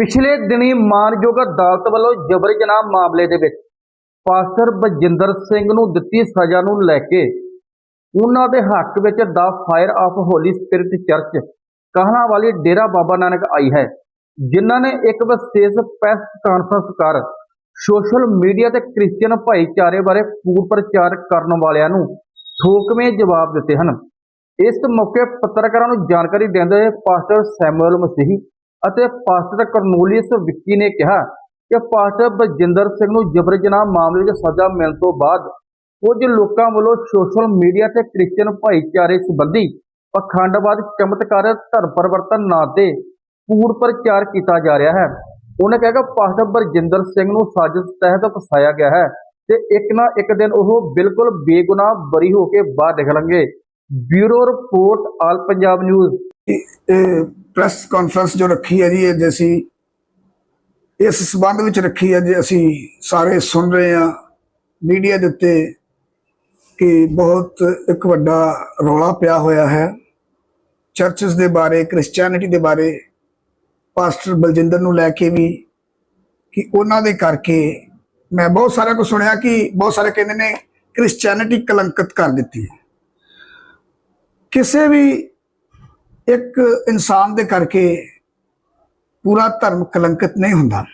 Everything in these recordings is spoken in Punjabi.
ਪਿਛਲੇ ਦਿਨੀ ਮਾਨਯੋਗ ਅਦਾਲਤ ਵੱਲੋਂ ਜਬਰ ਜਨਾਹ ਮਾਮਲੇ ਦੇ ਵਿੱਚ ਪਾਸਟਰ ਬਜਿੰਦਰ ਸਿੰਘ ਨੂੰ ਦਿੱਤੀ ਸਜ਼ਾ ਨੂੰ ਲੈ ਕੇ ਉਹਨਾਂ ਦੇ ਹੱਕ ਵਿੱਚ ਦਾ Fire of Holy Spirit Church, Kahla ਵਾਲੀ ਡੇਰਾ ਬਾਬਾ ਨਾਨਕ ਆਈ ਹੈ, ਜਿਨ੍ਹਾਂ ਨੇ ਇੱਕ ਵਿਸ਼ੇਸ਼ ਪ੍ਰੈਸ ਕਾਨਫਰੰਸ ਕਰ ਸੋਸ਼ਲ ਮੀਡੀਆ ਤੇ ਕ੍ਰਿਸਚੀਅਨ ਭਾਈਚਾਰੇ ਬਾਰੇ ਪੂਰ ਪ੍ਰਚਾਰ ਕਰਨ ਵਾਲਿਆਂ ਨੂੰ ਠੋਕਵੇਂ ਜਵਾਬ ਦਿੱਤੇ ਹਨ। ਇਸ ਮੌਕੇ ਪੱਤਰਕਾਰਾਂ ਨੂੰ ਜਾਣਕਾਰੀ ਦਿੰਦੇ ਹੋਏ ਪਾਸਟਰ ਸੈਮੂਅਲ ਮਸੀਹੀ ਅਤੇ ਪਾਸਟਰ ਕਰਨੂਲੀਅਸ ਵਿੱਕੀ ਨੇ ਕਿਹਾ ਕਿ ਪਾਸਟਰ ਬਜਿੰਦਰ ਸਿੰਘ ਨੂੰ ਜਬਰ ਜਨਾਹ ਮਾਮਲੇ 'ਚ ਸਜ਼ਾ ਮਿਲਣ ਤੋਂ ਬਾਅਦ ਕੁਝ ਲੋਕਾਂ ਵੱਲੋਂ ਸੋਸ਼ਲ ਮੀਡੀਆ ਤੇ ਕ੍ਰਿਸਚੀਅਨ ਭਾਈਚਾਰੇ ਸੰਬੰਧੀ ਪਖੰਡਵਾਦ ਚਮਤਕਾਰ ਧਰਮ ਪਰਿਵਰਤਨ ਨਾਂ ਤੇ ਪੂਰ ਪ੍ਰਚਾਰ ਕੀਤਾ ਜਾ ਰਿਹਾ ਹੈ। ਉਹਨੇ ਕਿਹਾ ਕਿ ਪਾਸਟਰ ਬਰਜਿੰਦਰ ਸਿੰਘ ਨੂੰ ਸਾਜ਼ਿਸ਼ ਤਹਿਤ ਫਸਾਇਆ ਗਿਆ ਹੈ ਤੇ ਇੱਕ ਨਾ ਇੱਕ ਦਿਨ ਉਹ ਬਿਲਕੁਲ ਬੇਗੁਨਾਹ ਬਰੀ ਹੋ ਕੇ ਬਾਹਰ ਨਿਕਲਣਗੇ। Bureau report, all Punjab news. Press conference ਜੋ ਰੱਖੀ ਹੈ ਜੀ, ਇਹ ਅਸੀਂ ਇਸ ਸਬੰਧ ਵਿੱਚ ਰੱਖੀ ਹੈ ਜੇ ਅਸੀਂ ਸਾਰੇ ਸੁਣ ਰਹੇ ਹਾਂ, ਮੀਡੀਆ ਦੇ ਉੱਤੇ ਕਿ ਬਹੁਤ ਇੱਕ ਵੱਡਾ ਰੌਲਾ ਪਿਆ ਹੋਇਆ ਹੈ। ਚਰਚਸ ਦੇ ਬਾਰੇ ਕ੍ਰਿਸਚੀਅਨਿਟੀ ਦੇ ਬਾਰੇ ਪਾਸਟਰ ਬਲਜਿੰਦਰ ਨੂੰ ਲੈ ਕੇ ਵੀ ਕਿ ਉਹਨਾਂ ਦੇ ਕਰਕੇ ਮੈਂ ਬਹੁਤ ਸਾਰਿਆਂ ਕੋ ਸੁਣਿਆ ਕਿ ਬਹੁਤ ਸਾਰੇ ਕਹਿੰਦੇ ਨੇ ਕ੍ਰਿਸਚੀਅਨਿਟੀ ਕਲੰਕਿਤ ਕਰ ਦਿੱਤੀ ਹੈ। ਕਿਸੇ ਵੀ ਇੱਕ ਇਨਸਾਨ ਦੇ ਕਰਕੇ ਪੂਰਾ ਧਰਮ ਕਲੰਕਿਤ ਨਹੀਂ ਹੁੰਦਾ।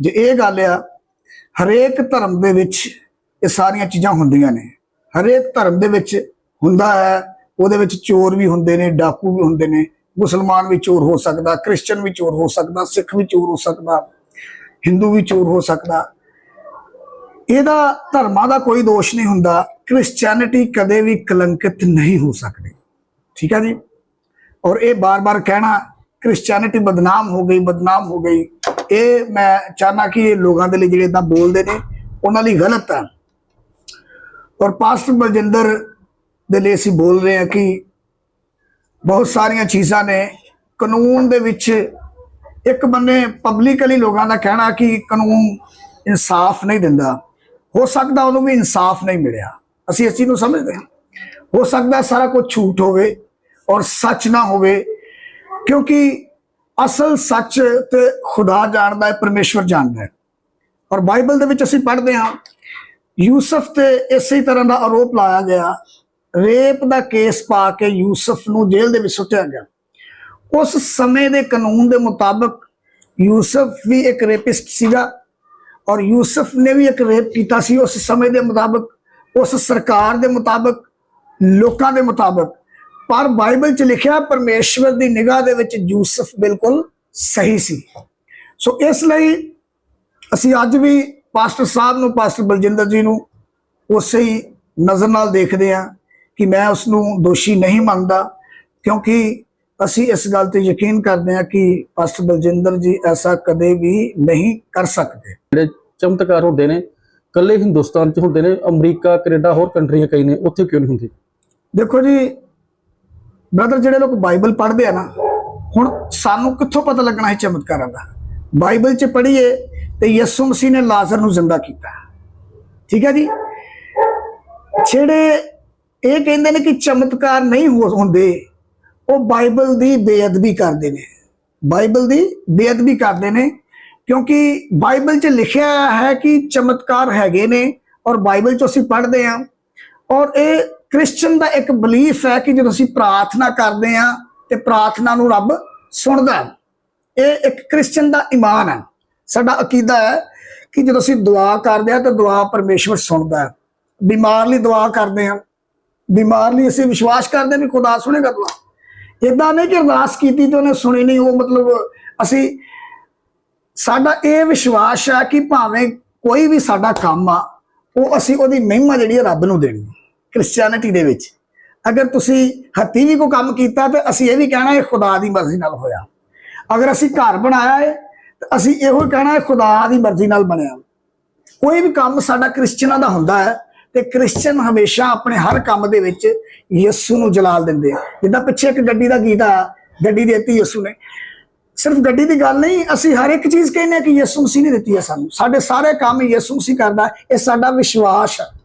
ਜੇ ਇਹ ਗੱਲ ਆ, ਹਰੇਕ ਧਰਮ ਦੇ ਵਿੱਚ ਇਹ ਸਾਰੀਆਂ ਚੀਜ਼ਾਂ ਹੁੰਦੀਆਂ ਨੇ। ਹਰੇਕ ਧਰਮ ਦੇ ਵਿੱਚ ਹੁੰਦਾ ਹੈ, ਉਹਦੇ ਵਿੱਚ ਚੋਰ ਵੀ ਹੁੰਦੇ ਨੇ, ਡਾਕੂ ਵੀ ਹੁੰਦੇ ਨੇ, ਮੁਸਲਮਾਨ ਵੀ ਚੋਰ ਹੋ ਸਕਦਾ ਕ੍ਰਿਸਚੀਅਨ ਵੀ ਚੋਰ ਹੋ ਸਕਦਾ, ਸਿੱਖ ਵੀ ਚੋਰ ਹੋ ਸਕਦਾ, ਹਿੰਦੂ ਵੀ ਚੋਰ ਹੋ ਸਕਦਾ। ਇਹਦਾ ਧਰਮਾਂ ਦਾ ਕੋਈ ਦੋਸ਼ ਨਹੀਂ ਹੁੰਦਾ। ਕ੍ਰਿਸਚੀਅਨਿਟੀ ਕਦੇ ਵੀ ਕਲੰਕਿਤ ਨਹੀਂ ਹੋ ਸਕਦੀ। ਠੀਕ ਹੈ ਜੀ? ਔਰ ਇਹ ਬਾਰ-ਬਾਰ ਕਹਿਣਾ ਕ੍ਰਿਸਚੀਅਨਿਟੀ ਬਦਨਾਮ ਹੋ ਗਈ, ਬਦਨਾਮ ਹੋ ਗਈ। ਇਹ ਮੈਂ ਚਾਹਨਾ ਕਿ ਇਹ ਲੋਕਾਂ ਦੇ ਲਈ ਜਿਹੜੇ ਇਦਾਂ ਬੋਲਦੇ ਨੇ, ਉਹਨਾਂ ਲਈ ਗਲਤ ਹੈ ਔਰ ਪਾਸਟਰ ਬਲਜਿੰਦਰ ਦੇ ਲਈ ਅਸੀਂ ਬੋਲ ਰਹੇ ਹਾਂ ਕਿ ਬਹੁਤ ਸਾਰੀਆਂ ਚੀਜ਼ਾਂ ਨੇ। ਕਾਨੂੰਨ ਦੇ ਵਿੱਚ ਇੱਕ ਬੰਨੇ ਪਬਲਿਕਲੀ ਲੋਕਾਂ ਦਾ ਕਹਿਣਾ ਕਿ ਕਾਨੂੰਨ ਇਨਸਾਫ ਨਹੀਂ ਦਿੰਦਾ। ਹੋ ਸਕਦਾ ਉਹਨੂੰ ਵੀ ਇਨਸਾਫ ਨਹੀਂ ਮਿਲਿਆ। ਅਸੀਂ ਇਸ ਚੀਜ਼ ਨੂੰ ਸਮਝਦੇ ਹਾਂ। ਹੋ ਸਕਦਾ ਸਾਰਾ ਕੁਝ ਝੂਠ ਹੋਵੇ। ਔਰ ਸੱਚ ਨਾ ਹੋਵੇ, ਕਿਉਂਕਿ ਅਸਲ ਸੱਚ ਤੇ ਖੁਦਾ ਜਾਣਦਾ ਹੈ, ਪਰਮੇਸ਼ਵਰ ਜਾਣਦਾ ਹੈ। ਔਰ ਬਾਈਬਲ ਦੇ ਵਿੱਚ ਅਸੀਂ ਪੜ੍ਹਦੇ ਹਾਂ, ਯੂਸਫ ਤੇ ਇਸੇ ਤਰ੍ਹਾਂ ਦਾ ਆਰੋਪ ਲਾਇਆ ਗਿਆ, ਰੇਪ ਦਾ ਕੇਸ ਪਾ ਕੇ ਯੂਸਫ ਨੂੰ ਜੇਲ੍ਹ ਦੇ ਵਿੱਚ ਸੁੱਟਿਆ ਗਿਆ। ਉਸ ਸਮੇਂ ਦੇ ਕਾਨੂੰਨ ਦੇ ਮੁਤਾਬਕ ਯੂਸਫ ਵੀ ਇੱਕ ਰੇਪਿਸਟ ਸੀਗਾ ਔਰ ਯੂਸਫ ਨੇ ਵੀ ਇੱਕ ਰੇਪ ਕੀਤਾ ਸੀ। ਉਸ ਸਮੇਂ ਦੇ ਮੁਤਾਬਕ, ਉਸ ਸਰਕਾਰ ਦੇ ਮੁਤਾਬਕ, ਲੋਕਾਂ ਦੇ ਮੁਤਾਬਕ ਪਰ ਬਾਈਬਲ 'ਚ ਲਿਖਿਆ ਪਰਮੇਸ਼ਵਰ ਦੀ ਨਿਗਾਹ ਦੇ ਵਿੱਚ ਯੂਸਫ ਬਿਲਕੁਲ ਸਹੀ ਸੀ। ਸੋ ਇਸ ਲਈ ਅਸੀਂ ਅੱਜ ਵੀ ਪਾਸਟਰ ਸਾਹਿਬ ਨੂੰ ਪਾਸਟਰ ਬਲਜਿੰਦਰ ਜੀ ਨੂੰ ਉਸੇ ਹੀ ਨਜ਼ਰ ਨਾਲ ਦੇਖਦੇ ਹਾਂ ਕਿ ਮੈਂ ਉਸ ਨੂੰ ਦੋਸ਼ੀ ਨਹੀਂ ਮੰਨਦਾ ਕਿਉਂਕਿ ਅਸੀਂ ਇਸ ਗੱਲ ਤੇ ਯਕੀਨ ਕਰਦੇ ਹਾਂ ਕਿ ਪਾਸਟਰ ਬਲਜਿੰਦਰ ਜੀ ਐਸਾ ਕਦੇ ਵੀ ਨਹੀਂ ਕਰ ਸਕਦੇ। ਜਿਹੜੇ ਚਮਤਕਾਰ ਹੁੰਦੇ ਨੇ ਕੱਲੇ ਹਿੰਦੁਸਤਾਨ 'ਚ ਹੁੰਦੇ ਨੇ ਅਮਰੀਕਾ ਕੈਨੇਡਾ ਹੋਰ ਕੰਟਰੀਆਂ ਕਈ ਨੇ ਉੱਥੇ ਕਿਉਂ ਨਹੀਂ ਹੁੰਦੇ? ਦੇਖੋ ਜੀ ਬ੍ਰਦਰ ਜਿਹੜੇ ਲੋਕ ਬਾਈਬਲ ਪੜ੍ਹਦੇ ਆ ਨਾ, ਹੁਣ ਸਾਨੂੰ ਕਿੱਥੋਂ ਪਤਾ ਲੱਗਣਾ ਇਹ ਚਮਤਕਾਰਾਂ ਦਾ? ਬਾਈਬਲ 'ਚ ਪੜ੍ਹੀਏ ਤੇ ਯਿਸੂ ਮਸੀਹ ਨੇ ਲਾਜ਼ਰ ਨੂੰ ਜ਼ਿੰਦਾ ਕੀਤਾ। ਠੀਕ ਹੈ ਜੀ? ਜਿਹੜੇ ਇਹ ਕਹਿੰਦੇ ਨੇ ਕਿ ਚਮਤਕਾਰ ਨਹੀਂ ਹੋ- ਹੁੰਦੇ, ਉਹ ਬਾਈਬਲ ਦੀ ਬੇਅਦਬੀ ਕਰਦੇ ਨੇ। ਬਾਈਬਲ ਦੀ ਬੇਅਦਬੀ ਕਰਦੇ ਨੇ, ਕਿਉਂਕਿ ਬਾਈਬਲ 'ਚ ਲਿਖਿਆ ਹੈ ਕਿ ਚਮਤਕਾਰ ਹੈਗੇ ਨੇ ਔਰ ਬਾਈਬਲ 'ਚ ਅਸੀਂ ਪੜ੍ਹਦੇ ਹਾਂ ਔਰ ਇਹ ਕ੍ਰਿਸਚੀਅਨ ਦਾ ਇੱਕ ਬਲੀਫ ਹੈ ਕਿ ਜਦੋਂ ਅਸੀਂ ਪ੍ਰਾਰਥਨਾ ਕਰਦੇ ਹਾਂ ਤੇ ਪ੍ਰਾਰਥਨਾ ਨੂੰ ਰੱਬ ਸੁਣਦਾ ਹੈ। ਇਹ ਇੱਕ ਕ੍ਰਿਸਚੀਅਨ ਦਾ ਈਮਾਨ ਹੈ। ਸਾਡਾ ਅਕੀਦਾ ਹੈ ਕਿ ਜਦੋਂ ਅਸੀਂ ਦੁਆ ਕਰਦੇ ਹਾਂ ਤਾਂ ਦੁਆ ਪਰਮੇਸ਼ਵਰ ਸੁਣਦਾ ਹੈ। ਬਿਮਾਰ ਲਈ ਦੁਆ ਕਰਦੇ ਹਾਂ। ਬਿਮਾਰ ਲਈ ਅਸੀਂ ਵਿਸ਼ਵਾਸ ਕਰਦੇ ਹਾਂ ਵੀ ਖੁਦਾ ਸੁਣੇਗਾ ਦੁਆ। ਇਦਾਂ ਨਹੀਂ ਕਿ ਅਰਦਾਸ ਕੀਤੀ ਤੇ ਉਹਨੇ ਸੁਣੀ ਨਹੀਂ, ਉਹ ਮਤਲਬ ਅਸੀਂ ਸਾਡਾ ਇਹ ਵਿਸ਼ਵਾਸ ਹੈ ਕਿ ਭਾਵੇਂ ਕੋਈ ਵੀ ਸਾਡਾ ਕੰਮ ਆ, ਉਹ ਅਸੀਂ ਉਹਦੀ ਮਹਿਮਾ ਜਿਹੜੀ ਹੈ ਰੱਬ ਨੂੰ ਦੇਣੀ ਕ੍ਰਿਸਚੀਅਨਿਟੀ ਦੇ ਵਿੱਚ। ਅਗਰ ਤੁਸੀਂ ਹੱਥੀਂ ਵੀ ਕੋਈ ਕੰਮ ਕੀਤਾ ਤੇ ਅਸੀਂ ਇਹ ਵੀ ਕਹਿਣਾ ਇਹ ਖੁਦਾ ਦੀ ਮਰਜ਼ੀ ਨਾਲ ਹੋਇਆ। ਅਗਰ ਅਸੀਂ ਘਰ ਬਣਾਇਆ ਹੈ, ਤਾਂ ਅਸੀਂ ਇਹੋ ਹੀ ਕਹਿਣਾ ਇਹ ਖੁਦਾ ਦੀ ਮਰਜ਼ੀ ਨਾਲ ਬਣਿਆ। ਕੋਈ ਵੀ ਕੰਮ ਸਾਡਾ ਕ੍ਰਿਸਚੀਅਨਾਂ ਦਾ ਹੁੰਦਾ ਹੈ ਤੇ ਕ੍ਰਿਸਚੀਅਨ ਹਮੇਸ਼ਾ ਆਪਣੇ ਹਰ ਕੰਮ ਦੇ ਵਿੱਚ ਯਿਸੂ ਨੂੰ ਜਲਾਲ ਦਿੰਦੇ ਆ। ਜਿੱਦਾਂ ਪਿੱਛੇ ਇੱਕ ਗੱਡੀ ਦਾ ਗੀਤ ਆ, ਗੱਡੀ ਦਿੱਤੀ ਯਿਸੂ ਨੇ। ਸਿਰਫ ਗੱਡੀ ਦੀ ਗੱਲ ਨਹੀਂ, ਅਸੀਂ ਹਰ ਇੱਕ ਚੀਜ਼ ਕਹਿੰਦੇ ਆ ਕਿ ਯਿਸੂ ਮਸੀਹ ਨੇ ਦਿੱਤੀ ਹੈ ਸਾਨੂੰ। ਸਾਡੇ ਸਾਰੇ ਕੰਮ ਯਿਸੂ ਮਸੀਹ ਕਰਦਾ ਇਹ ਸਾਡਾ ਵਿਸ਼ਵਾਸ ਹੈ।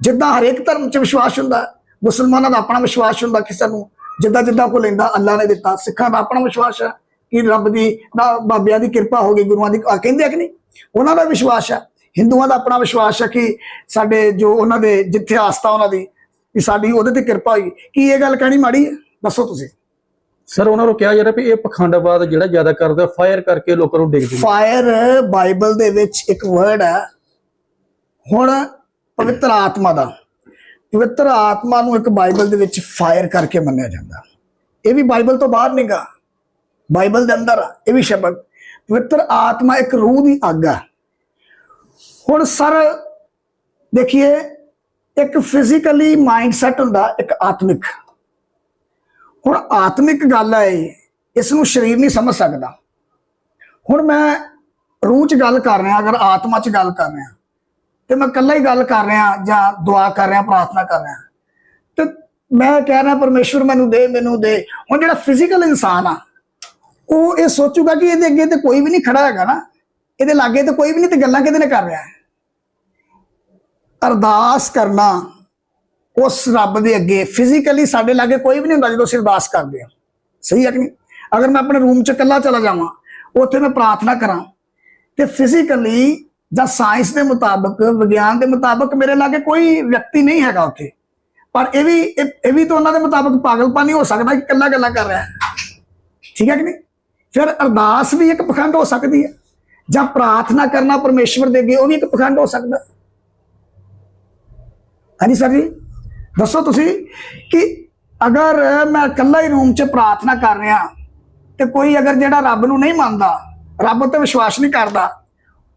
ਜਿੱਦਾਂ ਹਰੇਕ ਧਰਮ 'ਚ ਵਿਸ਼ਵਾਸ ਹੁੰਦਾ ਹੈ, ਮੁਸਲਮਾਨਾਂ ਦਾ ਆਪਣਾ ਵਿਸ਼ਵਾਸ ਹੁੰਦਾ ਕਿਸੇ ਨੂੰ ਜਿੱਦਾਂ ਜਿੱਦਾਂ ਕੋ ਲੈਂਦਾ ਅੱਲਾ ਨੇ ਦਿੱਤਾ ਸਿੱਖਾਂ ਦਾ ਆਪਣਾ ਵਿਸ਼ਵਾਸ ਹੈ ਕਿ ਰੱਬ ਦੀ ਨਾ ਬਾਬਿਆਂ ਦੀ ਕਿਰਪਾ ਹੋ ਗਈ ਗੁਰੂਆਂ ਦੀ ਕਹਿੰਦੇ ਆ ਕਿ ਨਹੀਂ? ਉਹਨਾਂ ਦਾ ਵਿਸ਼ਵਾਸ ਆ ਹਿੰਦੂਆਂ ਦਾ ਆਪਣਾ ਵਿਸ਼ਵਾਸ ਆ ਕਿ ਸਾਡੇ ਜੋ ਉਹਨਾਂ ਦੇ ਜਿੱਥੇ ਆਸਥਾ ਉਹਨਾਂ ਦੀ ਕਿ ਸਾਡੀ ਉਹਦੇ ਤੇ ਕਿਰਪਾ ਹੋਈ। ਕੀ ਇਹ ਗੱਲ ਕਹਿਣੀ ਮਾੜੀ ਹੈ? ਦੱਸੋ ਤੁਸੀਂ। ਸਰ ਉਹਨਾਂ ਨੂੰ ਕਿਹਾ ਜਾ ਰਿਹਾ ਵੀ ਇਹ ਪਖੰਡਵਾਦ ਜਿਹੜਾ ਜ਼ਿਆਦਾ ਕਰਦਾ ਫਾਇਰ ਕਰਕੇ ਲੋਕਾਂ ਨੂੰ ਡਿੱਗਦੇ ਨੇ ਫਾਇਰ ਬਾਈਬਲ ਦੇ ਵਿੱਚ ਇੱਕ ਵਰਡ ਹੈ। ਹੁਣ ਪਵਿੱਤਰ ਆਤਮਾ ਦਾ, ਪਵਿੱਤਰ ਆਤਮਾ ਨੂੰ ਇੱਕ ਬਾਈਬਲ ਦੇ ਵਿੱਚ ਫਾਇਰ ਕਰਕੇ ਮੰਨਿਆ ਜਾਂਦਾ। ਇਹ ਵੀ ਬਾਈਬਲ ਤੋਂ ਬਾਹਰ ਨਹੀਂਗਾ ਬਾਈਬਲ ਦੇ ਅੰਦਰ ਇਹ ਵੀ ਸ਼ਬਦ। ਪਵਿੱਤਰ ਆਤਮਾ ਇੱਕ ਰੂਹ ਦੀ ਅੱਗ ਹੈ ਹੁਣ ਸਰ, ਦੇਖੀਏ, ਇੱਕ ਫਿਜ਼ੀਕਲੀ ਮਾਈਂਡ ਸੈਟ ਹੁੰਦਾ, ਇੱਕ ਆਤਮਿਕ। ਹੁਣ ਆਤਮਿਕ ਗੱਲ ਹੈ ਇਸ ਨੂੰ ਸਰੀਰ ਨਹੀਂ ਸਮਝ ਸਕਦਾ। ਹੁਣ ਮੈਂ ਰੂਹ 'ਚ ਗੱਲ ਕਰ ਰਿਹਾ, ਅਗਰ ਆਤਮਾ 'ਚ ਗੱਲ ਕਰ ਰਿਹਾ ਤੇ ਮੈਂ ਇਕੱਲਾ ਹੀ ਗੱਲ ਕਰ ਰਿਹਾ, ਜਾਂ ਦੁਆ ਕਰ ਰਿਹਾ, ਪ੍ਰਾਰਥਨਾ ਕਰ ਰਿਹਾ। ਤੇ ਮੈਂ ਕਹਿ ਰਿਹਾ, ਪਰਮੇਸ਼ਵਰ ਮੈਨੂੰ ਦੇ ਮੈਨੂੰ ਦੇ। ਹੁਣ ਜਿਹੜਾ ਫਿਜ਼ੀਕਲ ਇਨਸਾਨ ਆ, ਉਹ ਇਹ ਸੋਚੂਗਾ ਕਿ ਇਹਦੇ ਅੱਗੇ ਤੇ ਕੋਈ ਵੀ ਨਹੀਂ ਖੜਾ ਹੈਗਾ ਨਾ। ਇਹਦੇ ਲਾਗੇ ਤੇ ਕੋਈ ਵੀ ਨਹੀਂ ਤੇ ਗੱਲਾਂ ਕਿਹਦੇ ਨੇ ਕਰ ਰਿਹਾ ਹੈ? ਅਰਦਾਸ ਕਰਨਾ ਉਸ ਰੱਬ ਦੇ ਅੱਗੇ। ਫਿਜ਼ੀਕਲੀ ਸਾਡੇ ਲਾਗੇ ਕੋਈ ਵੀ ਨਹੀਂ ਹੁੰਦਾ ਜਦੋਂ ਅਸੀਂ ਅਰਦਾਸ ਕਰਦੇ ਹਾਂ। ਸਹੀ ਹੈ ਕਿ ਨਹੀਂ? ਅਗਰ ਮੈਂ ਆਪਣੇ ਰੂਮ 'ਚ ਇਕੱਲਾ ਚਲਾ ਜਾਵਾਂ, ਉੱਥੇ ਮੈਂ ਪ੍ਰਾਰਥਨਾ ਕਰਾਂ, ਤੇ ਫਿਜ਼ੀਕਲੀ ਜਾਂ ਸਾਇੰਸ ਦੇ ਮੁਤਾਬਕ, ਵਿਗਿਆਨ ਦੇ ਮੁਤਾਬਕ ਮੇਰੇ ਲਾਗੇ ਕੋਈ ਵਿਅਕਤੀ ਨਹੀਂ ਹੈਗਾ ਉੱਥੇ। ਪਰ ਇਹ ਵੀ, ਇਹ ਇਹ ਵੀ ਤਾਂ ਉਹਨਾਂ ਦੇ ਮੁਤਾਬਕ ਪਾਗਲਪਨ ਹੀ ਹੋ ਸਕਦਾ ਕਿ ਇਕੱਲਾ ਗੱਲਾਂ ਕਰ ਰਿਹਾ ਹੈ। ਠੀਕ ਹੈ ਕਿ ਨਹੀਂ? ਫਿਰ ਅਰਦਾਸ ਵੀ ਇੱਕ ਪਖੰਡ ਹੋ ਸਕਦੀ ਹੈ। ਜਾਂ ਪ੍ਰਾਰਥਨਾ ਕਰਨਾ ਪਰਮੇਸ਼ਵਰ ਦੇ ਅੱਗੇ, ਉਹ ਵੀ ਇੱਕ ਪਖੰਡ ਹੋ ਸਕਦਾ। ਹਾਂਜੀ ਸਰ ਜੀ, ਦੱਸੋ ਤੁਸੀਂ ਕਿ ਅਗਰ ਮੈਂ ਇਕੱਲਾ ਹੀ ਰੂਮ 'ਚ ਪ੍ਰਾਰਥਨਾ ਕਰ ਰਿਹਾ ਤੇ ਕੋਈ ਅਗਰ ਜਿਹੜਾ ਰੱਬ ਨੂੰ ਨਹੀਂ ਮੰਨਦਾ, ਰੱਬ ਉੱਤੇ ਵਿਸ਼ਵਾਸ ਨਹੀਂ ਕਰਦਾ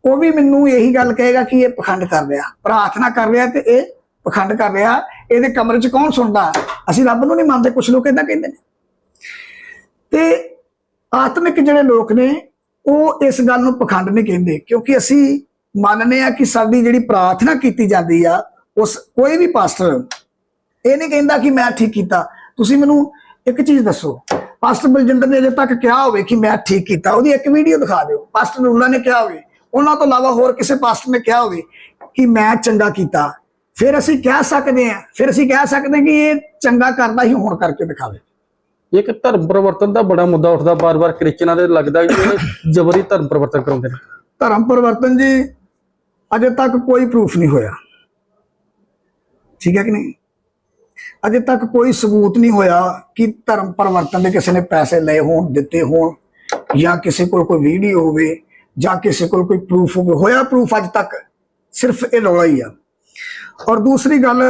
ਉਹ ਵੀ ਮੈਨੂੰ ਇਹੀ ਗੱਲ ਕਹੇਗਾ ਕਿ ਇਹ ਪਖੰਡ ਕਰ ਰਿਹਾ, ਪ੍ਰਾਰਥਨਾ ਕਰ ਰਿਹਾ ਤੇ ਇਹ ਪਖੰਡ ਕਰ ਰਿਹਾ, ਇਹਦੇ ਕਮਰੇ 'ਚ ਕੌਣ ਸੁਣਦਾ? ਅਸੀਂ ਰੱਬ ਨੂੰ ਨਹੀਂ ਮੰਨਦੇ ਕੁਝ ਲੋਕ ਇਦਾਂ ਕਹਿੰਦੇ ਨੇ। ਤੇ ਆਤਮਿਕ ਜਿਹੜੇ ਲੋਕ ਨੇ, ਉਹ ਇਸ ਗੱਲ ਨੂੰ ਪਖੰਡ ਨਹੀਂ ਕਹਿੰਦੇ, ਕਿਉਂਕਿ ਅਸੀਂ ਮੰਨਦੇ ਆ ਕਿ ਸਾਡੀ ਜਿਹੜੀ ਪ੍ਰਾਰਥਨਾ ਕੀਤੀ ਜਾਂਦੀ ਆ, ਉਸ ਕੋਈ ਵੀ ਪਾਸਟਰ ਇਹ ਨਹੀਂ ਕਹਿੰਦਾ ਕਿ ਮੈਂ ਠੀਕ ਕੀਤਾ। ਤੁਸੀਂ ਮੈਨੂੰ ਇੱਕ ਚੀਜ਼ ਦੱਸੋ, ਪਾਸਟਰ ਬਲਜਿੰਦਰ ਨੇ ਅਜੇ ਤੱਕ ਕਿਹਾ ਹੋਵੇ ਕਿ ਮੈਂ ਠੀਕ ਕੀਤਾ। ਉਹਦੀ ਇੱਕ ਵੀਡੀਓ ਦਿਖਾ ਦਿਓ, ਪਾਸਟਰ ਨੂਰਲਾ ਨੇ ਕਿਹਾ ਹੋਵੇ। ਉਹਨਾਂ ਤੋਂ ਇਲਾਵਾ ਹੋਰ ਕਿਸੇ ਪਾਸਟਰ ਨੇ ਕਿਹਾ ਹੋਵੇ ਕਿ ਮੈਂ ਚੰਗਾ ਕੀਤਾ ਫਿਰ ਅਸੀਂ ਕਹਿ ਸਕਦੇ ਹਾਂ ਫਿਰ ਅਸੀਂ ਕਹਿ ਸਕਦੇ ਹਾਂ ਕਿ ਇਹ ਚੰਗਾ ਕਰਦਾ ਹੀ ਹੁਣ ਕਰਕੇ ਦਿਖਾਵੇ। ਇੱਕ ਧਰਮ ਪਰਿਵਰਤਨ ਦਾ ਬੜਾ ਮੁੱਦਾ ਉੱਠਦਾ ਬਾਰ-ਬਾਰ ਕ੍ਰਿਸਚਨਾਂ ਦੇ ਲੱਗਦਾ ਕਿ ਇਹ ਜਬਰੀ ਧਰਮ ਪਰਿਵਰਤਨ ਕਰਾਉਂਦੇ ਨੇ। ਧਰਮ ਪਰਿਵਰਤਨ ਜੀ ਅਜੇ ਤੱਕ ਕੋਈ ਪ੍ਰੂਫ ਨਹੀਂ ਹੋਇਆ। ਠੀਕ ਹੈ ਕਿ ਨਹੀਂ? ਅਜੇ ਤੱਕ ਕੋਈ ਸਬੂਤ ਨਹੀਂ ਹੋਇਆ ਕਿ ਧਰਮ ਪਰਿਵਰਤਨ ਦੇ ਕਿਸੇ ਨੇ ਪੈਸੇ ਲਏ ਹੋਣ ਦਿੱਤੇ ਹੋਣ ਜਾਂ ਕਿਸੇ ਕੋਲ ਕੋਈ ਵੀਡੀਓ ਹੋਵੇ। ਜਾਂ ਕਿਸੇ ਕੋਲ ਕੋਈ ਪ੍ਰੂਫ ਹੋਇਆ ਪ੍ਰੂਫ ਅੱਜ ਤੱਕ, ਸਿਰਫ ਇਹ ਰੌਲਾ ਹੀ ਆ। ਔਰ ਦੂਸਰੀ ਗੱਲ,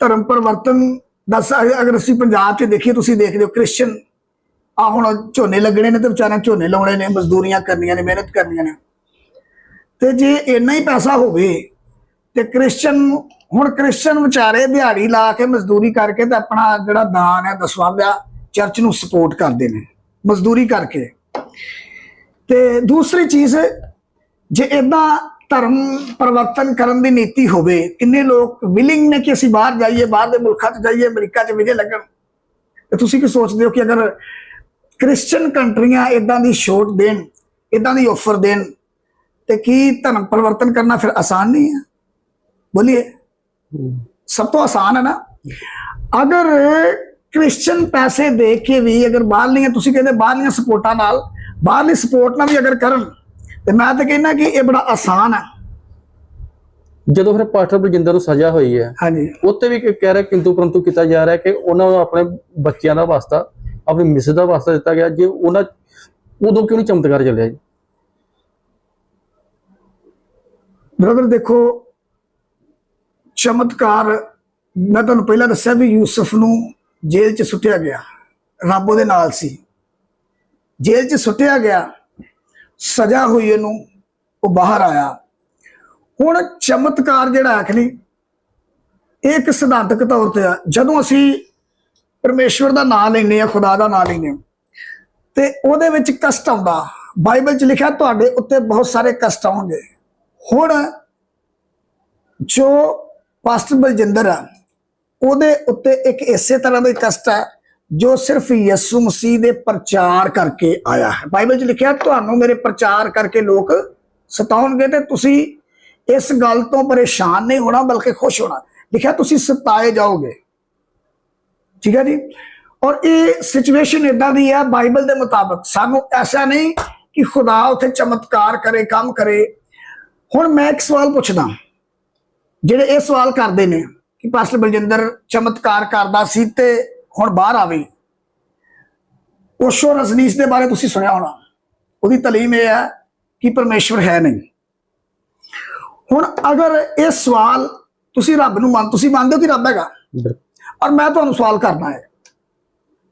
ਧਰਮ ਪਰਿਵਰਤਨ ਦਾ ਅਗਰ ਅਸੀਂ ਪੰਜਾਬ 'ਚ ਦੇਖੀਏ, ਤੁਸੀਂ ਦੇਖਦੇ ਹੋ ਕ੍ਰਿਸਚੀਅਨ ਆ ਹੁਣ ਝੋਨੇ ਲੱਗਣੇ ਨੇ ਤੇ ਵਿਚਾਰਿਆਂ ਝੋਨੇ ਲਾਉਣੇ ਨੇ, ਮਜ਼ਦੂਰੀਆਂ ਕਰਨੀਆਂ ਨੇ, ਮਿਹਨਤ ਕਰਨੀਆਂ ਨੇ। ਤੇ ਜੇ ਇੰਨਾ ਹੀ ਪੈਸਾ ਹੋਵੇ, ਤੇ ਕ੍ਰਿਸਚੀਅਨ ਹੁਣ ਕ੍ਰਿਸਚੀਅਨ ਵਿਚਾਰੇ ਦਿਹਾੜੀ ਲਾ ਕੇ ਮਜ਼ਦੂਰੀ ਕਰਕੇ ਤੇ ਆਪਣਾ ਜਿਹੜਾ ਦਾਨ ਹੈ ਦਸਵਾਂਬਿਆ ਚਰਚ ਨੂੰ ਸਪੋਰਟ ਕਰਦੇ ਨੇ, ਮਜ਼ਦੂਰੀ ਕਰਕੇ। ਤੇ ਦੂਸਰੀ ਚੀਜ਼, ਜੇ ਇਦਾਂ ਧਰਮ ਪਰਿਵਰਤਨ ਕਰਨ ਦੀ ਨੀਤੀ ਹੋਵੇ, ਕਿੰਨੇ ਲੋਕ ਵਿਲਿੰਗ ਨੇ ਕਿ ਅਸੀਂ ਬਾਹਰ ਜਾਈਏ, ਬਾਹਰ ਦੇ ਮੁਲਕਾਂ 'ਚ ਜਾਈਏ, ਅਮਰੀਕਾ 'ਚ ਵਿਜੇ ਲੱਗਣ? ਤੇ ਤੁਸੀਂ ਕੀ ਸੋਚਦੇ ਹੋ ਕਿ ਅਗਰ ਕ੍ਰਿਸਚੀਅਨ ਕੰਟਰੀਆਂ ਇਦਾਂ ਦੀ ਛੋਟ ਦੇਣ ਇਦਾਂ ਦੀ ਆਫਰ ਦੇਣ, ਤੇ ਕੀ ਧਰਮ ਪਰਿਵਰਤਨ ਕਰਨਾ ਫਿਰ ਆਸਾਨ ਨਹੀਂ ਹੈ? ਬੋਲੀਏ। ਸਭ ਤੋਂ ਆਸਾਨ ਹੈ ਨਾ? ਅਗਰ ਕ੍ਰਿਸਚੀਅਨ ਪੈਸੇ ਦੇ ਕੇ ਵੀ ਅਗਰ ਬਾਹਰਲੀਆਂ ਤੁਸੀਂ ਕਹਿੰਦੇ ਬਾਹਰਲੀਆਂ ਸਪੋਰਟਾਂ ਨਾਲ ਬਾਹਰਲੀ ਸਪੋਰਟ ਨਾਲ ਵੀ ਅਗਰ ਕਰਨ ਤੇ ਮੈਂ ਤਾਂ ਕਹਿੰਦਾ ਕਿ ਇਹ ਬੜਾ ਆਸਾਨ ਹੈ। ਜਦੋਂ ਫਿਰ ਪਾਸਟਰ ਬਲਜਿੰਦਰ ਨੂੰ ਸਜ਼ਾ ਹੋਈ ਹੈ ਹਾਂਜੀ। ਉੱਤੇ ਵੀ ਕਹਿ ਰਿਹਾ ਕਿੰਤੂ ਪਰੰਤੂ ਕੀਤਾ ਜਾ ਰਿਹਾ ਕਿ ਉਹਨਾਂ ਨੂੰ ਆਪਣੇ ਬੱਚਿਆਂ ਦਾ ਵਾਸਤਾ ਆਪਣੀ ਮਿਸ ਦਾ ਵਾਸਤਾ ਦਿੱਤਾ ਗਿਆ ਜੇ ਉਹਨਾਂ ਉਦੋਂ ਕਿਉਂ ਨਹੀਂ ਚਮਤਕਾਰ ਚੱਲਿਆ ਜੀ? ਬ੍ਰਦਰ ਦੇਖੋ ਚਮਤਕਾਰ ਮੈਂ ਤੁਹਾਨੂੰ ਪਹਿਲਾਂ ਦੱਸਿਆ ਵੀ ਯੂਸਫ ਨੂੰ ਜੇਲ੍ਹ 'ਚ ਸੁੱਟਿਆ ਗਿਆ। ਰੱਬ ਉਹਦੇ ਨਾਲ ਸੀ। ਜੇਲ੍ਹ 'ਚ ਸੁੱਟਿਆ ਗਿਆ, ਸਜ਼ਾ ਹੋਈ ਇਹਨੂੰ, ਉਹ ਬਾਹਰ ਆਇਆ। ਹੁਣ ਚਮਤਕਾਰ ਜਿਹੜਾ ਆਖਣੀ ਇਹ ਇੱਕ ਸਿਧਾਂਤਕ ਤੌਰ ਤੇ ਆ। ਜਦੋਂ ਅਸੀਂ ਪਰਮੇਸ਼ਵਰ ਦਾ ਨਾਮ ਲੈਂਦੇ ਆ ਖੁਦਾ ਦਾ ਨਾਮ ਲੈਂਦੇ ਆ ਤੇ ਉਹਦੇ ਵਿੱਚ ਕਸ਼ਟ ਆਉਂਦਾ। ਬਾਈਬਲ 'ਚ ਲਿਖਿਆ, ਤੁਹਾਡੇ ਉੱਤੇ ਬਹੁਤ ਸਾਰੇ ਕਸ਼ਟ ਆਉਣਗੇ। ਹੁਣ ਜੋ ਪਾਸਟਰ ਬਲਜਿੰਦਰ ਆ, ਉਹਦੇ ਉੱਤੇ ਇੱਕ ਇਸੇ ਤਰ੍ਹਾਂ ਦਾ ਕਸ਼ਟ ਹੈ। ਜੋ ਸਿਰਫ ਯਿਸੂ ਮਸੀਹ ਦੇ ਪ੍ਰਚਾਰ ਕਰਕੇ ਆਇਆ ਹੈ। ਬਾਈਬਲ 'ਚ ਲਿਖਿਆ, ਤੁਹਾਨੂੰ ਮੇਰੇ ਪ੍ਰਚਾਰ ਕਰਕੇ ਲੋਕ ਸਤਾਉਣਗੇ ਤੇ ਤੁਸੀਂ ਇਸ ਗੱਲ ਤੋਂ ਪਰੇਸ਼ਾਨ ਨਹੀਂ ਹੋਣਾ, ਬਲਕਿ ਖੁਸ਼ ਹੋਣਾ। ਲਿਖਿਆ, ਤੁਸੀਂ ਸਤਾਏ ਜਾਓਗੇ। ਠੀਕ ਹੈ ਜੀ? ਔਰ ਇਹ ਸਿਚੁਏਸ਼ਨ ਇਦਾਂ ਦੀ ਹੈ ਬਾਈਬਲ ਦੇ ਮੁਤਾਬਕ। ਸਾਨੂੰ ਐਸਾ ਨਹੀਂ ਕਿ ਖੁਦਾ ਉੱਥੇ ਚਮਤਕਾਰ ਕਰੇ, ਕੰਮ ਕਰੇ। ਹੁਣ ਮੈਂ ਇੱਕ ਸਵਾਲ ਪੁੱਛਦਾ, ਜਿਹੜੇ ਇਹ ਸਵਾਲ ਕਰਦੇ ਨੇ ਕਿ, ਪਾਸਟਰ ਬਲਜਿੰਦਰ ਚਮਤਕਾਰ ਕਰਦਾ ਸੀ ਤੇ ਹੁਣ ਬਾਹਰ ਆਵੇ ਓਸ਼ੋ ਰਜਨੀਸ਼ ਦੇ ਬਾਰੇ ਤੁਸੀਂ ਸੁਣਿਆ ਹੋਣਾ। ਉਹਦੀ ਤਾਲੀਮ ਇਹ ਹੈ ਕਿ ਪਰਮੇਸ਼ਵਰ ਹੈ ਨਹੀਂ। ਹੁਣ ਅਗਰ ਇਹ ਸਵਾਲ ਤੁਸੀਂ ਰੱਬ ਨੂੰ ਮੰਨ ਤੁਸੀਂ ਮੰਨਦੇ ਹੋ ਕਿ ਰੱਬ ਹੈਗਾ? ਔਰ ਮੈਂ ਤੁਹਾਨੂੰ ਸਵਾਲ ਕਰਨਾ ਹੈ।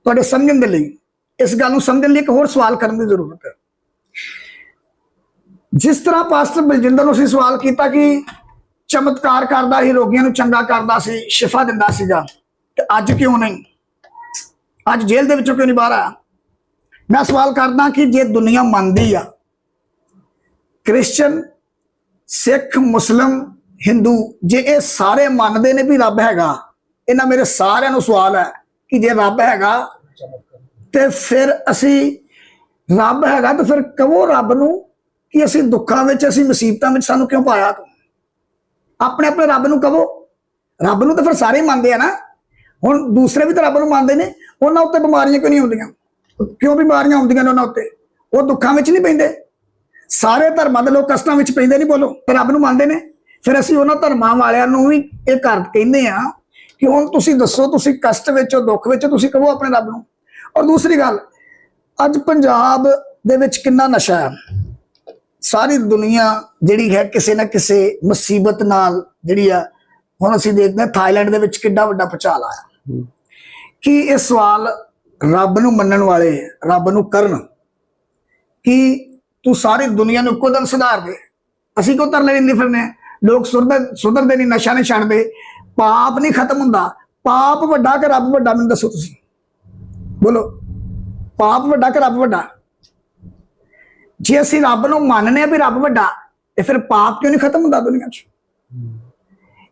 ਤੁਹਾਡੇ ਸਮਝਣ ਦੇ ਲਈ ਇਸ ਗੱਲ ਨੂੰ ਸਮਝਣ ਲਈ ਇੱਕ ਹੋਰ ਸਵਾਲ ਕਰਨ ਦੀ ਜ਼ਰੂਰਤ ਹੈ। ਜਿਸ ਤਰ੍ਹਾਂ ਪਾਸਟਰ ਬਲਜਿੰਦਰ ਨੂੰ ਅਸੀਂ ਸਵਾਲ ਕੀਤਾ ਕਿ ਚਮਤਕਾਰ ਕਰਦਾ ਸੀ ਰੋਗੀਆਂ ਨੂੰ ਚੰਗਾ ਕਰਦਾ ਸੀ ਸ਼ਿਫਾ ਦਿੰਦਾ ਸੀਗਾ ਤੇ ਅੱਜ ਕਿਉਂ ਨਹੀਂ? ਅੱਜ ਜੇਲ੍ਹ ਦੇ ਵਿੱਚੋਂ ਕਿਉਂ ਨਹੀਂ ਬਾਹਰ ਆਇਆ? ਮੈਂ ਸਵਾਲ ਕਰਦਾ ਕਿ ਜੇ ਦੁਨੀਆ ਮੰਨਦੀ ਆ ਕ੍ਰਿਸਚੀਅਨ ਸਿੱਖ, ਮੁਸਲਮ, ਹਿੰਦੂ, ਜੇ ਇਹ ਸਾਰੇ ਮੰਨਦੇ ਨੇ ਵੀ ਰੱਬ ਹੈਗਾ, ਇਹਨਾਂ ਮੇਰੇ ਸਾਰਿਆਂ ਨੂੰ ਸਵਾਲ ਹੈ ਕਿ ਜੇ ਰੱਬ ਹੈਗਾ ਤੇ ਫਿਰ ਅਸੀਂ ਰੱਬ ਹੈਗਾ ਤਾਂ ਫਿਰ ਕਹੋ ਰੱਬ ਨੂੰ ਕਿ ਅਸੀਂ ਦੁੱਖਾਂ ਵਿੱਚ, ਅਸੀਂ ਮੁਸੀਬਤਾਂ ਵਿੱਚ ਸਾਨੂੰ ਕਿਉਂ ਪਾਇਆ ਤੂੰ? ਆਪਣੇ ਆਪਣੇ ਰੱਬ ਨੂੰ ਕਹੋ। ਰੱਬ ਨੂੰ ਤਾਂ ਫਿਰ ਸਾਰੇ ਮੰਨਦੇ ਆ ਨਾ। ਹੁਣ ਦੂਸਰੇ ਵੀ ਤਾਂ ਰੱਬ ਨੂੰ ਮੰਨਦੇ ਨੇ। ਉਹਨਾਂ ਉੱਤੇ ਬਿਮਾਰੀਆਂ ਕਿਉਂ ਨਹੀਂ ਹੁੰਦੀਆਂ? ਕਿਉਂ ਬਿਮਾਰੀਆਂ ਹੁੰਦੀਆਂ ਨੇ ਉਹਨਾਂ ਉੱਤੇ? ਉਹ ਦੁੱਖਾਂ ਵਿੱਚ ਨਹੀਂ ਪੈਂਦੇ। ਸਾਰੇ ਧਰਮਾਂ ਦੇ ਲੋਕ ਕਸ਼ਟਾਂ ਵਿੱਚ ਪੈਂਦੇ ਨਹੀਂ ਬੋਲੋ। ਪਰ ਰੱਬ ਨੂੰ ਮੰਨਦੇ ਨੇ। ਫਿਰ ਅਸੀਂ ਉਹਨਾਂ ਧਰਮਾਂ ਵਾਲਿਆਂ ਨੂੰ ਵੀ ਇਹ ਕਰ ਕਹਿੰਦੇ ਆ ਕਿ ਹੁਣ ਤੁਸੀਂ ਦੱਸੋ, ਤੁਸੀਂ ਕਸ਼ਟ ਵਿੱਚ ਹੋ, ਦੁੱਖ ਵਿੱਚ ਤੁਸੀਂ ਕਹੋ ਆਪਣੇ ਰੱਬ ਨੂੰ। ਔਰ ਦੂਸਰੀ ਗੱਲ, ਅੱਜ ਪੰਜਾਬ ਦੇ ਵਿੱਚ ਕਿੰਨਾ ਨਸ਼ਾ ਹੈ? ਸਾਰੀ ਦੁਨੀਆ ਜਿਹੜੀ ਹੈ ਕਿਸੇ ਨਾ ਕਿਸੇ ਮੁਸੀਬਤ ਨਾਲ ਜਿਹੜੀ ਆ, ਹੁਣ ਅਸੀਂ ਦੇਖਦੇ ਹਾਂ ਥਾਈਲੈਂਡ ਦੇ ਵਿੱਚ ਕਿੰਨਾ ਵੱਡਾ ਭੁਚਾਲ ਆਇਆ। ਕਿ ਇਹ ਸਵਾਲ ਰੱਬ ਨੂੰ ਮੰਨਣ ਵਾਲੇ, ਰੱਬ ਨੂੰ ਕਰਨ ਕਿ ਤੂੰ ਸਾਰੀ ਦੁਨੀਆ ਨੂੰ ਇੱਕੋ ਦਿਨ ਸੁਧਾਰ ਦੇ? ਅਸੀਂ ਕਿਉਂ ਤਰਲੇ ਲੈਂਦੇ ਫਿਰਨੇ? ਲੋਕ ਸੁਧਰ ਸੁਧਰਦੇ ਨਹੀਂ, ਨਸ਼ਾ ਨਹੀਂ ਛੱਡਦੇ। ਪਾਪ ਨਹੀਂ ਖਤਮ ਹੁੰਦਾ। ਪਾਪ ਵੱਡਾ ਕਿ ਰੱਬ ਵੱਡਾ, ਮੈਨੂੰ ਦੱਸੋ ਤੁਸੀਂ। ਬੋਲੋ। ਪਾਪ ਵੱਡਾ ਕਿ ਰੱਬ ਵੱਡਾ? ਜੇ ਅਸੀਂ ਰੱਬ ਨੂੰ ਮੰਨਨੇ ਆ ਵੀ ਰੱਬ ਵੱਡਾ, ਤੇ ਫਿਰ ਪਾਪ ਕਿਉਂ ਨਹੀਂ ਖਤਮ ਹੁੰਦਾ ਦੁਨੀਆ 'ਚ?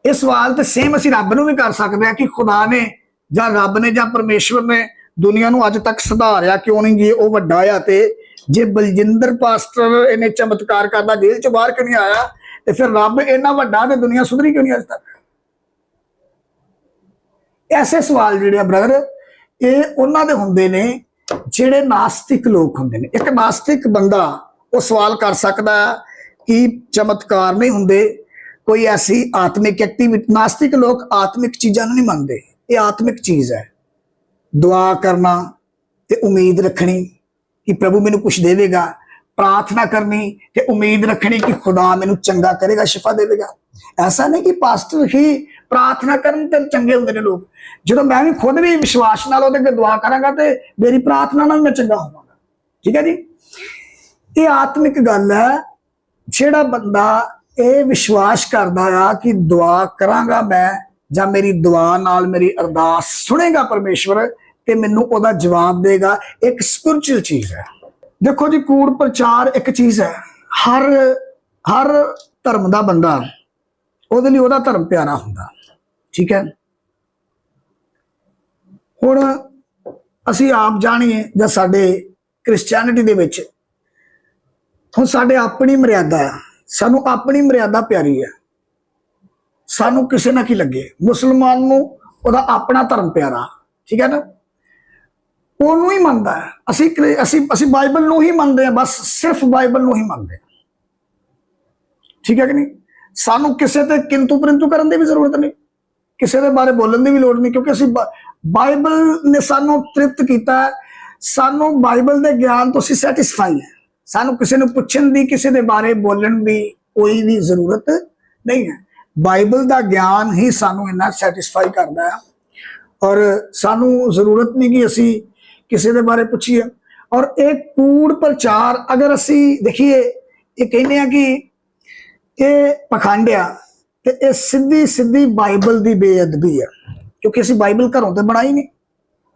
ਇਹ ਸਵਾਲ ਤੇ ਸੇਮ ਅਸੀਂ ਰੱਬ ਨੂੰ ਵੀ ਕਰ ਸਕਦੇ ਆ ਕਿ ਖੁਦਾ ਨੇ ਜਾਂ ਰੱਬ ਨੇ ਜਾਂ ਪਰਮੇਸ਼ਵਰ ਨੇ ਦੁਨੀਆ ਨੂੰ ਅੱਜ ਤੱਕ ਸੁਧਾਰਿਆ ਕਿਉਂ ਨਹੀਂ ਜੀ? ਉਹ ਵੱਡਾ ਆ ਤੇ ਜੇ ਬਲਜਿੰਦਰ ਪਾਸਟਰ ਇਹਨੇ ਚਮਤਕਾਰ ਕਰਦਾ, ਜੇਲ੍ਹ ਚੋਂ ਬਾਹਰ ਕਿਉਂ ਨਹੀਂ ਆਇਆ? ਤੇ ਫਿਰ ਰੱਬ ਇੰਨਾ ਵੱਡਾ ਤੇ ਦੁਨੀਆ ਸੁਧਰੀ ਕਿਉਂ ਨਹੀਂ ਅੱਜ ਤੱਕ? ਐਸੇ ਸਵਾਲ ਜਿਹੜੇ ਆ ਬ੍ਰਦਰ, ਇਹ ਉਹਨਾਂ ਦੇ ਹੁੰਦੇ ਨੇ ਜਿਹੜੇ ਨਾਸਤਿਕ ਲੋਕ ਹੁੰਦੇ ਨੇ। ਇੱਕ ਨਾਸਤਿਕ ਬੰਦਾ ਉਹ ਸਵਾਲ ਕਰ ਸਕਦਾ ਕਿ ਚਮਤਕਾਰ ਨਹੀਂ ਹੁੰਦੇ, ਕੋਈ ਐਸੀ ਆਤਮਿਕ ਐਕਟੀਵਿਟੀ ਨਾਸਤਿਕ ਲੋਕ ਆਤਮਿਕ ਚੀਜ਼ਾਂ ਨੂੰ ਨਹੀਂ ਮੰਨਦੇ। ਇਹ ਆਤਮਿਕ ਚੀਜ਼ ਹੈ। ਦੁਆ ਕਰਨਾ ਤੇ ਉਮੀਦ ਰੱਖਣੀ ਕਿ ਪ੍ਰਭੂ ਮੈਨੂੰ ਕੁਝ ਦੇਵੇਗਾ। ਪ੍ਰਾਰਥਨਾ ਕਰਨੀ ਤੇ ਉਮੀਦ ਰੱਖਣੀ ਕਿ ਖੁਦਾ ਮੈਨੂੰ ਚੰਗਾ ਕਰੇਗਾ, ਸ਼ਿਫਾ ਦੇਵੇਗਾ। ਐਸਾ ਨਹੀਂ ਕਿ ਪਾਸਟਰ ਹੀ ਪ੍ਰਾਰਥਨਾ ਕਰਨ ਤੇ ਚੰਗੇ ਹੁੰਦੇ ਨੇ ਲੋਕ। ਜਦੋਂ ਮੈਂ ਵੀ ਖੁਦ ਵੀ ਵਿਸ਼ਵਾਸ ਨਾਲ ਉਹਦੇ ਅੱਗੇ ਦੁਆ ਕਰਾਂਗਾ ਤੇ ਮੇਰੀ ਪ੍ਰਾਰਥਨਾ ਨਾਲ ਮੈਂ ਚੰਗਾ ਹੋਵਾਂਗਾ। ਠੀਕ ਹੈ ਜੀ? ਇਹ ਆਤਮਿਕ ਗੱਲ ਹੈ, ਜਿਹੜਾ ਬੰਦਾ ਇਹ ਵਿਸ਼ਵਾਸ ਕਰਦਾ ਆ ਕਿ ਦੁਆ ਕਰਾਂਗਾ ਮੈਂ ਜਾਂ ਮੇਰੀ ਦੁਆ ਨਾਲ ਮੇਰੀ ਅਰਦਾਸ ਸੁਣੇਗਾ ਪਰਮੇਸ਼ਵਰ ਤੇ ਮੈਨੂੰ ਉਹਦਾ ਜਵਾਬ ਦੇਗਾ। ਇੱਕ ਸਪਿਰਚੁਅਲ ਚੀਜ਼ ਹੈ। ਦੇਖੋ ਜੀ, ਕੂੜ ਪ੍ਰਚਾਰ ਇੱਕ ਚੀਜ਼ ਹੈ। ਹਰ ਹਰ ਧਰਮ ਦਾ ਬੰਦਾ ਉਹਦੇ ਲਈ ਉਹਦਾ ਧਰਮ ਪਿਆਰਾ ਹੁੰਦਾ। ਠੀਕ ਹੈ? ਹੁਣ ਅਸੀਂ ਆਪ ਜਾਣੀਏ ਜਾਂ ਸਾਡੇ ਕ੍ਰਿਸਚੀਅਨਿਟੀ ਦੇ ਵਿੱਚ, ਹੁਣ ਸਾਡੇ ਆਪਣੀ ਮਰਿਆਦਾ ਆ ਸਾਨੂੰ ਆਪਣੀ ਮਰਿਆਦਾ ਪਿਆਰੀ ਹੈ। ਸਾਨੂੰ ਕਿਸੇ ਨਾ ਕੀ ਲੱਗੇ। ਮੁਸਲਮਾਨ ਨੂੰ ਉਹਦਾ ਆਪਣਾ ਧਰਮ ਪਿਆਰਾ, ਠੀਕ ਹੈ ਨਾ? ਉਹਨੂੰ ਹੀ ਮੰਨਦਾ ਹੈ। ਅਸੀਂ ਅਸੀਂ ਅਸੀਂ ਬਾਈਬਲ ਨੂੰ ਹੀ ਮੰਨਦੇ ਹਾਂ, ਬਸ ਸਿਰਫ ਬਾਈਬਲ ਨੂੰ ਹੀ ਮੰਨਦੇ ਹਾਂ। ਠੀਕ ਹੈ ਕਿ ਨਹੀਂ? ਸਾਨੂੰ ਕਿਸੇ ਤੇ ਕਿੰਤੂ ਪਰੰਤੂ ਕਰਨ ਦੀ ਵੀ ਜ਼ਰੂਰਤ ਨਹੀਂ। ਕਿਸੇ ਦੇ ਬਾਰੇ ਬੋਲਣ ਦੀ ਵੀ ਲੋੜ ਨਹੀਂ, ਕਿਉਂਕਿ ਅਸੀਂ ਬਾ- ਬਾਈਬਲ ਨੇ ਸਾਨੂੰ ਤ੍ਰਿਪਤ ਕੀਤਾ ਸਾਨੂੰ ਬਾਈਬਲ ਦੇ ਗਿਆਨ ਤੋਂ ਅਸੀਂ ਸੈਟੀਸਫਾਈ ਹੈ। ਸਾਨੂੰ ਕਿਸੇ ਨੂੰ ਪੁੱਛਣ ਦੀ, ਕਿਸੇ ਦੇ ਬਾਰੇ ਬੋਲਣ ਦੀ ਕੋਈ ਵੀ ਜ਼ਰੂਰਤ ਨਹੀਂ ਹੈ। ਬਾਈਬਲ ਦਾ ਗਿਆਨ ਹੀ ਸਾਨੂੰ ਇੰਨਾ ਸੈਟੀਸਫਾਈ ਕਰਦਾ ਹੈ ਔਰ ਸਾਨੂੰ ਜ਼ਰੂਰਤ ਨਹੀਂ ਕਿ ਅਸੀਂ ਕਿਸੇ ਦੇ ਬਾਰੇ ਪੁੱਛੀਏ। ਔਰ ਇਹ ਕੂੜ ਪ੍ਰਚਾਰ ਅਗਰ ਅਸੀਂ ਦੇਖੀਏ, ਇਹ ਕਹਿੰਦੇ ਆ ਕਿ ਇਹ ਪਖੰਡ ਆ ਤੇ ਇਹ ਸਿੱਧੀ ਸਿੱਧੀ ਬਾਈਬਲ ਦੀ ਬੇਅਦਬੀ ਆ। ਕਿਉਂਕਿ ਅਸੀਂ ਬਾਈਬਲ ਘਰੋਂ ਤੇ ਬਣਾਈ ਨਹੀਂ,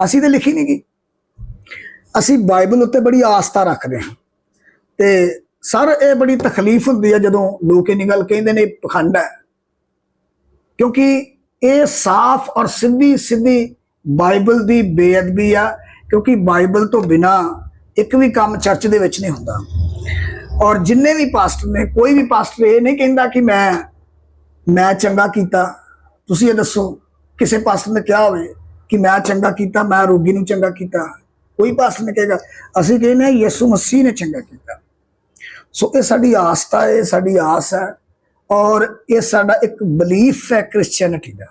ਅਸੀਂ ਤੇ ਲਿਖੀ ਨਹੀਂ ਗਈ। ਅਸੀਂ ਬਾਈਬਲ ਉੱਤੇ ਬੜੀ ਆਸਥਾ ਰੱਖਦੇ ਹਾਂ। ਤੇ ਸਰ ਇਹ ਬੜੀ ਤਕਲੀਫ ਹੁੰਦੀ ਹੈ ਜਦੋਂ ਲੋਕ ਇਹ ਗੱਲ ਕਹਿੰਦੇ ਨੇ, ਇਹ ਪਖੰਡ ਹੈ ਕਿਉਂਕਿ ਇਹ ਸਾਫ਼ ਔਰ ਸਿੱਧੀ ਸਿੱਧੀ ਬਾਈਬਲ ਦੀ ਬੇਅਦਬੀ ਆ, ਕਿਉਂਕਿ ਬਾਈਬਲ ਤੋਂ ਬਿਨਾ ਇੱਕ ਵੀ ਕੰਮ ਚਰਚ ਦੇ ਵਿੱਚ ਨਹੀਂ ਹੁੰਦਾ। ਔਰ ਜਿੰਨੇ ਵੀ ਪਾਸਟਰ ਨੇ, ਕੋਈ ਵੀ ਪਾਸਟਰ ਇਹ ਨਹੀਂ ਕਹਿੰਦਾ ਕਿ ਮੈਂ ਮੈਂ ਚੰਗਾ ਕੀਤਾ। ਤੁਸੀਂ ਇਹ ਦੱਸੋ, ਕਿਸੇ ਪਾਸਟਰ ਨੇ ਕਿਹਾ ਹੋਵੇ ਕਿ ਮੈਂ ਚੰਗਾ ਕੀਤਾ, ਮੈਂ ਰੋਗੀ ਨੂੰ ਚੰਗਾ ਕੀਤਾ? ਕੋਈ ਪਾਸਟਰ ਨੇ ਕਹੇਗਾ, ਅਸੀਂ ਕਹਿੰਦੇ ਹਾਂ ਯਿਸੂ ਮਸੀਹ ਨੇ ਚੰਗਾ ਕੀਤਾ। ਸੋ ਇਹ ਸਾਡੀ ਆਸਥਾ ਹੈ ਇਹ ਸਾਡੀ ਆਸ ਹੈ। ਔਰ ਇਹ ਸਾਡਾ ਇੱਕ ਬਲੀਫ ਹੈ ਕ੍ਰਿਸਚੀਅਨਿਟੀ ਦਾ।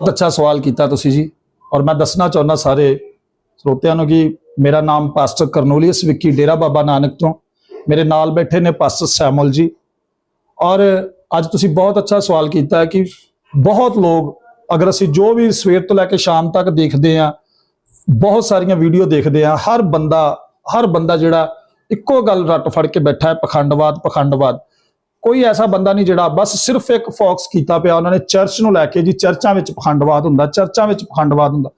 ਬਹੁਤ ਅੱਛਾ ਸਵਾਲ ਕੀਤਾ ਤੁਸੀਂ ਜੀ। ਔਰ ਮੈਂ ਦੱਸਣਾ ਚਾਹੁੰਦਾ ਸਾਰੇ ਸਰੋਤਿਆਂ ਨੂੰ ਕਿ ਮੇਰਾ ਨਾਮ ਪਾਸਟਰ ਕਰਨੋਲੀਅਸ ਵਿੱਕੀ ਡੇਰਾ ਬਾਬਾ ਨਾਨਕ ਤੋਂ। ਮੇਰੇ ਨਾਲ ਬੈਠੇ ਨੇ ਪਾਸਟਰ ਸੈਮਲ ਜੀ। ਔਰ ਅੱਜ ਤੁਸੀਂ ਬਹੁਤ ਅੱਛਾ ਸਵਾਲ ਕੀਤਾ ਹੈ ਕਿ ਬਹੁਤ ਲੋਕ, ਅਗਰ ਅਸੀਂ ਜੋ ਵੀ ਸਵੇਰ ਤੋਂ ਲੈ ਕੇ ਸ਼ਾਮ ਤੱਕ ਦੇਖਦੇ ਆ ਬਹੁਤ ਸਾਰੀਆਂ ਵੀਡੀਓ ਦੇਖਦੇ ਆ ਹਰ ਬੰਦਾ ਹਰ ਬੰਦਾ ਜਿਹੜਾ ਇੱਕੋ ਗੱਲ ਰੱਟ ਫੜ ਕੇ ਬੈਠਾ ਹੈ, ਪਖੰਡਵਾਦ ਪਖੰਡਵਾਦ। ਕੋਈ ਐਸਾ ਬੰਦਾ ਨਹੀਂ ਜਿਹੜਾ ਬਸ ਸਿਰਫ ਇੱਕ ਫੋਕਸ ਕੀਤਾ ਪਿਆ ਉਹਨਾਂ ਨੇ ਚਰਚ ਨੂੰ ਲੈ ਕੇ ਜੀ, ਚਰਚਾਂ ਵਿੱਚ ਪਖੰਡਵਾਦ ਹੁੰਦਾ, ਚਰਚਾਂ ਵਿੱਚ ਪਖੰਡਵਾਦ ਹੁੰਦਾ।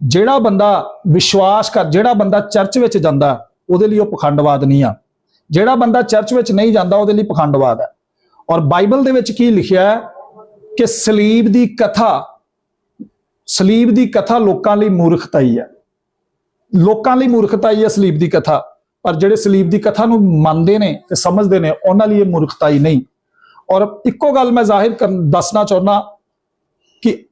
ਜਿਹੜਾ ਬੰਦਾ ਵਿਸ਼ਵਾਸ ਕਰ, ਜਿਹੜਾ ਬੰਦਾ ਚਰਚ ਵਿੱਚ ਜਾਂਦਾ, ਉਹਦੇ ਲਈ ਉਹ ਪਖੰਡਵਾਦ ਨਹੀਂ ਆ। ਜਿਹੜਾ ਬੰਦਾ ਚਰਚ ਵਿੱਚ ਨਹੀਂ ਜਾਂਦਾ, ਉਹਦੇ ਲਈ ਪਖੰਡਵਾਦ ਹੈ ਔਰ ਬਾਈਬਲ ਦੇ ਵਿੱਚ ਕੀ ਲਿਖਿਆ ਹੈ ਕਿ ਸਲੀਬ ਦੀ ਕਥਾ, ਸਲੀਬ ਦੀ ਕਥਾ ਲੋਕਾਂ ਲਈ ਮੂਰਖਤਾਈ ਹੈ ਲੋਕਾਂ ਲਈ ਮੂਰਖਤਾਈ ਹੈ ਸਲੀਬ ਦੀ ਕਥਾ। ਪਰ ਜਿਹੜੇ ਸਲੀਬ ਦੀ ਕਥਾ ਨੂੰ ਮੰਨਦੇ ਨੇ ਤੇ ਸਮਝਦੇ ਨੇ, ਉਹਨਾਂ ਲਈ ਇਹ ਮੂਰਖਤਾਈ ਨਹੀਂ। ਔਰ ਇੱਕੋ ਗੱਲ ਮੈਂ ਜ਼ਾਹਿਰ ਕਰਨ, ਦੱਸਣਾ ਚਾਹੁੰਦਾ ਕਿ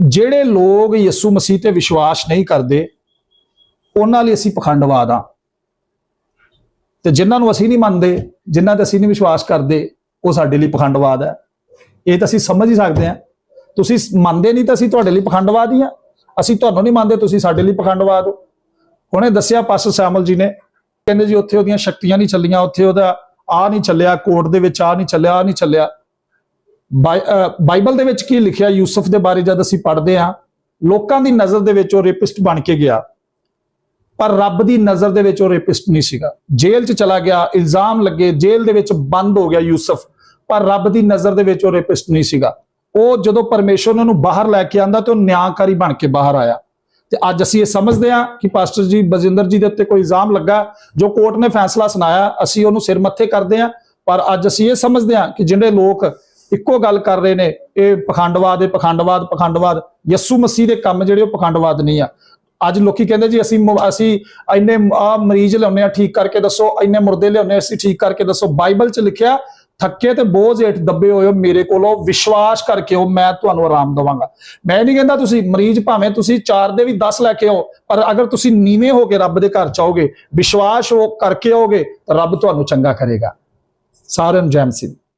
ਜਿਹੜੇ ਲੋਕ ਯਿਸੂ ਮਸੀਹ ਤੇ ਵਿਸ਼ਵਾਸ ਨਹੀਂ ਕਰਦੇ, ਉਹਨਾਂ ਲਈ ਅਸੀਂ ਪਖੰਡਵਾਦ ਆ ਤੇ ਜਿਨ੍ਹਾਂ ਨੂੰ ਅਸੀਂ ਨਹੀਂ ਮੰਨਦੇ, ਜਿਨ੍ਹਾਂ ਤੇ ਅਸੀਂ ਨਹੀਂ ਵਿਸ਼ਵਾਸ ਕਰਦੇ, ਉਹ ਸਾਡੇ ਲਈ ਪਖੰਡਵਾਦ ਹੈ। ਇਹ ਤਾਂ ਅਸੀਂ ਸਮਝ ਹੀ ਸਕਦੇ ਹਾਂ। ਤੁਸੀਂ ਮੰਨਦੇ ਨਹੀਂ ਤਾਂ ਅਸੀਂ ਤੁਹਾਡੇ ਲਈ ਪਖੰਡਵਾਦ ਹੀ ਆ ਅਸੀਂ ਤੁਹਾਨੂੰ ਨਹੀਂ ਮੰਨਦੇ, ਤੁਸੀਂ ਸਾਡੇ ਲਈ ਪਖੰਡਵਾਦ ਹੋ। ਹੁਣੇ ਦੱਸਿਆ ਪਾਸਟਰ ਸੈਮਲ ਜੀ ਨੇ ਕਹਿੰਦੇ ਜੀ ਉੱਥੇ ਉਹਦੀਆਂ ਸ਼ਕਤੀਆਂ ਨਹੀਂ ਚੱਲੀਆਂ, ਉੱਥੇ ਉਹਦਾ ਆ ਨਹੀਂ ਚੱਲਿਆ ਕੋਰਟ ਦੇ ਵਿੱਚ ਆ ਨਹੀਂ ਚੱਲਿਆ ਆ ਨਹੀਂ ਚੱਲਿਆ। ਬਾਈ- ਬਾਈਬਲ ਦੇ ਵਿੱਚ ਕੀ ਲਿਖਿਆ ਯੂਸਫ ਦੇ ਬਾਰੇ ਜਦ ਅਸੀਂ ਪੜ੍ਹਦੇ ਹਾਂ, ਲੋਕਾਂ ਦੀ ਨਜ਼ਰ ਦੇ ਵਿੱਚ ਉਹ ਰੇਪਿਸਟ ਬਣ ਕੇ ਗਿਆ। ਪਰ ਰੱਬ ਦੀ ਨਜ਼ਰ ਦੇ ਵਿੱਚ ਉਹ ਰੇਪਿਸਟ ਨਹੀਂ ਸੀਗਾ। ਜੇਲ੍ਹ 'ਚ ਚਲਾ ਗਿਆ, ਇਲਜ਼ਾਮ ਲੱਗੇ, ਜੇਲ੍ਹ ਦੇ ਵਿੱਚ ਬੰਦ ਹੋ ਗਿਆ ਯੂਸਫ। ਪਰ ਰੱਬ ਦੀ ਨਜ਼ਰ ਦੇ ਵਿੱਚ ਉਹ ਰੇਪਿਸਟ ਨਹੀਂ ਸੀਗਾ। ਉਹ ਜਦੋਂ ਪਰਮੇਸ਼ਵਰ ਨੇ ਉਹਨੂੰ ਬਾਹਰ ਲੈ ਕੇ ਆਂਦਾ ਤੇ ਉਹ ਨਿਆਂਕਾਰੀ ਬਣ ਕੇ ਬਾਹਰ ਆਇਆ। ਤੇ ਅੱਜ ਅਸੀਂ ਇਹ ਸਮਝਦੇ ਹਾਂ ਕਿ ਪਾਸਟਰ ਜੀ ਬਜਿੰਦਰ ਜੀ ਦੇ ਉੱਤੇ ਕੋਈ ਇਲਜ਼ਾਮ ਲੱਗਾ, ਜੋ ਕੋਰਟ ਨੇ ਫੈਸਲਾ ਸੁਣਾਇਆ, ਅਸੀਂ ਉਹਨੂੰ ਸਿਰ ਮੱਥੇ ਕਰਦੇ ਹਾਂ। ਪਰ ਅੱਜ ਅਸੀਂ ਇਹ ਸਮਝਦੇ ਹਾਂ ਕਿ ਜਿਹੜੇ ਲੋਕ ਇੱਕੋ ਗੱਲ ਕਰ ਰਹੇ ਨੇ, ਇਹ ਪਖੰਡਵਾਦ ਹੈ ਪਖੰਡਵਾਦ ਪਖੰਡਵਾਦ, ਯਿਸੂ ਮਸੀਹ ਦੇ ਕੰਮ ਜਿਹੜੇ ਉਹ ਪਖੰਡਵਾਦ ਨਹੀਂ ਆ। ਅੱਜ ਲੋਕੀ ਕਹਿੰਦੇ ਜੀ, ਅਸੀਂ ਅਸੀਂ ਇੰਨੇ ਆ ਮਰੀਜ਼ ਲਿਆਉਂਦੇ ਆ ਠੀਕ ਕਰਕੇ ਦੱਸੋ, ਇੰਨੇ ਮੁਰਦੇ ਲਿਆਉਂਦੇ ਹਾਂ, ਅਸੀਂ ਠੀਕ ਕਰਕੇ ਦੱਸੋ। ਬਾਈਬਲ 'ਚ ਲਿਖਿਆ ਥੱਕੇ ਤੇ ਬੋਝ ਹੇਠ ਦੱਬੇ ਹੋਏ ਹੋ ਮੇਰੇ ਕੋਲੋਂ, ਵਿਸ਼ਵਾਸ ਕਰਕੇ ਹੋ, ਮੈਂ ਤੁਹਾਨੂੰ ਆਰਾਮ ਦਵਾਂਗਾ। ਮੈਂ ਨਹੀਂ ਕਹਿੰਦਾ ਤੁਸੀਂ ਮਰੀਜ਼ ਭਾਵੇਂ ਤੁਸੀਂ 4 ਦੇ ਵੀ 10 ਲੈ ਕੇ ਆਓ, ਪਰ ਅਗਰ ਤੁਸੀਂ ਨੀਵੇਂ ਹੋ ਕੇ ਰੱਬ ਦੇ ਘਰ ਚਾਹੋਗੇ ਵਿਸ਼ਵਾਸ ਹੋ ਕਰਕੇ ਆਓਗੇ ਰੱਬ ਤੁਹਾਨੂੰ ਚੰਗਾ ਕਰੇਗਾ। ਸਾਰਿਆਂ ਨੂੰ ਸਿੰਘ